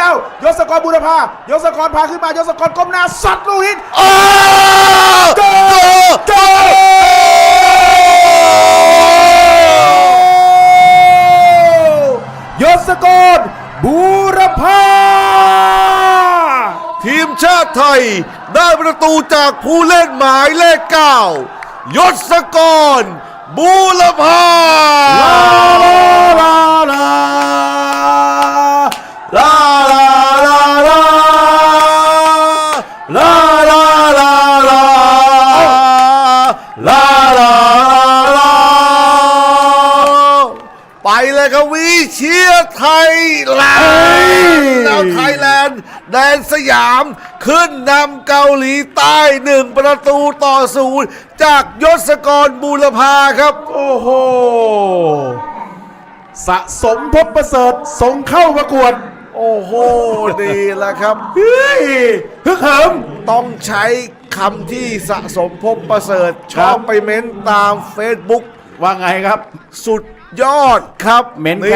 ยาวยศกรบุรพายศกรพาขึ้นมายศกรก้มหน้าสัดลูกหินโอ้โกโกยศกรบูรพาทีมชาติไทยได้ประตูจากผู้เล่นหมายเลขเก้ายศกรบูรพา ลาลาลาลาลาลาไปเลยครับวิเชียไทยแลนด์แล้วไทยแลนด์แดนสยามขึ้นนำเกาหลีใต้หนึ่งประตูต่อศูนย์จากยศกรบูรพาครับ โอ้โห สะสมพบประเสริฐส่งเข้าประกวด โอ้โห ดีแล้วครับเฮ้ยฮึกเหิม ต้องใช้คำที่สะสมพบประเสริฐชครัอบบไปเม้นตาม Facebook ว่าไงครับ สุดยอดครับ เม้นนี่